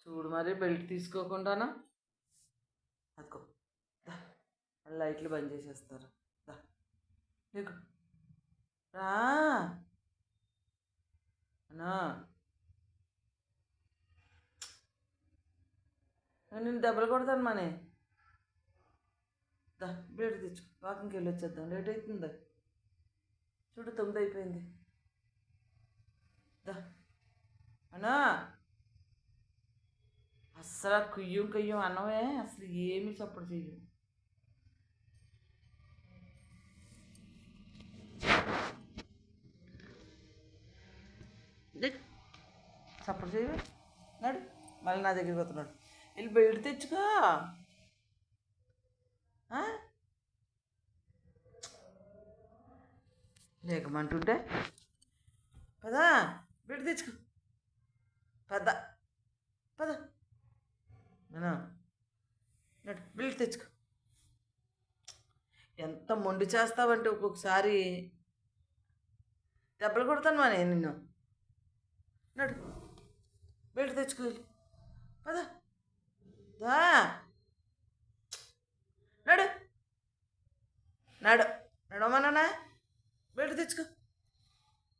చూడు మరి బెల్ట్ తీసుకోకుండానా? అదికో లైట్లు బంద్ చేసేస్తారు. దా. నీకు రా. అన్నా. నేను దెబ్బలు కొడతాను మనే. దా బెల్ట్ తెచ్చు. వాకింగ్కి వెళ్ళి వచ్చేద్దాం లేట్ అవుతుంది. చూడు తొమ్మిది అయిపోయింది. దా. అన్నా? అస్సలు కుయ్యం కుయ్యం అన్నమే అసలు ఏమీ చప్పుడు చెయ్యం చప్పుడు చేయవే నాడు మళ్ళీ నా దగ్గరికి వస్తున్నాడు వెళ్ళి బయట తెచ్చుకో? లేకమంటుంటే? పదా బయట తెచ్చుకో. పద. పద. నేనా నడు తెచ్చుకో. ఎంత మొండి చేస్తావంటే ఒక్కొక్కసారి. దెబ్బలు కొడతాను మా నేను నిన్ను. నడు బెల్ట్ తెచ్చుకో. వెళ్ళి. పద. దా. నడు. నడు. నడవమన్నా బెల్ట్ తెచ్చుకో.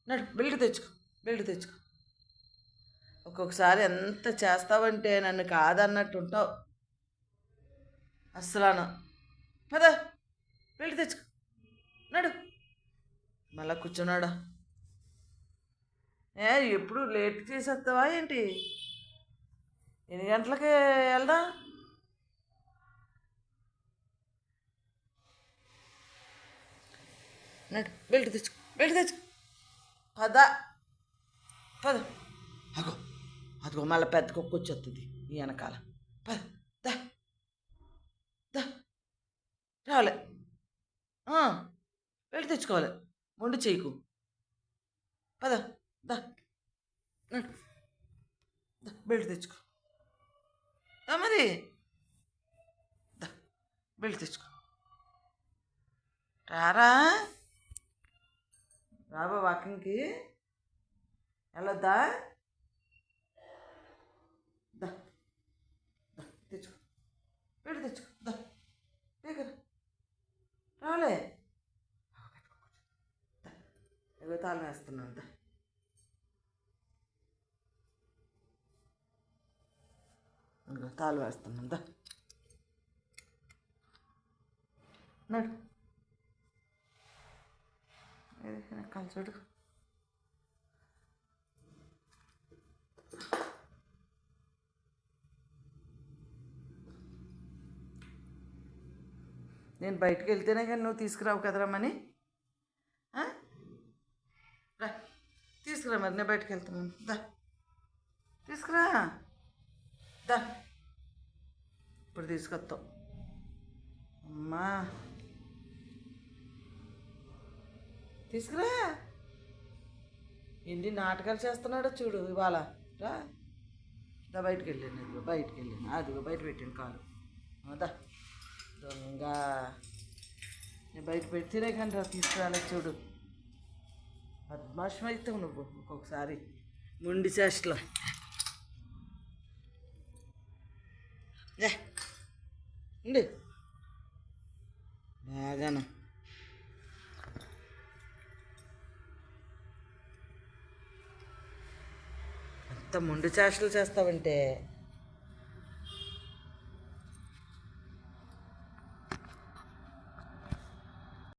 నడు బెల్ట్ తెచ్చుకో. బెల్ట్ తెచ్చుకో. ఒక్కొక్కసారి ఎంత చేస్తావంటే నన్ను కాదన్నట్టు ఉంటావు అస్సలాను. పద వెళ్ళి తెచ్చుకో. నడు. మళ్ళా కూర్చున్నాడు? ఏ ఎప్పుడు లేట్ చేసేస్తావా ఏంటి? ఎన్ని గంటలకి వెళ్దా? నడు బెల్ట్ తెచ్చుకో బెల్ట్ తెచ్చుకో. పద. పద. అగో అదిగో మళ్ళీ పెద్ద కుక్క వచ్చేస్తుంది ఈ వెనకాల. పద వెళ్ళి రాలే బెల్ట్ తెచ్చుకోవాలి. మొండి చేయకు. పద దా. బెల్ట్ తెచ్చుకో. దా మరి. దా బెల్ట్ తెచ్చుకో. రారా. రాబా వాకింగ్కి. వెళ్ళొద్దా దా దా తెచ్చుకో. బెల్ట్ తెచ్చుకో దా. దగ్గర రాలే. దా, ఇగో తాళం వేస్తున్నాను దా. ఇగో తాళం వేస్తున్నాను దా. నడు. ఇది నేను బయటకు వెళ్తేనే కానీ నువ్వు తీసుకురావు కదరా మని? రా తీసుకురా మరి నేను బయటకు వెళ్తున్నాను దా. తీసుకురా. దా. ఇప్పుడు తీసుకొస్తావు. అమ్మా. తీసుకురా. ఎన్ని నాటకాలు చేస్తున్నాడో చూడు ఇవాళ. రా. దా బయటికి వెళ్ళాను ఇదిగో వెళ్ళాను అదిగో బయట పెట్టాను కారు. అదా దొంగ నేను బయట పెడితేనే కానీ తీసుకురాలేదు చూడు. పద్మాషం అవుతావు నువ్వు ఒక్కొక్కసారి. ముండి చేష్టలో. ఉండి ఉండు. బాగాను. ఎంత ముండి చేష్టలు చేస్తావంటే.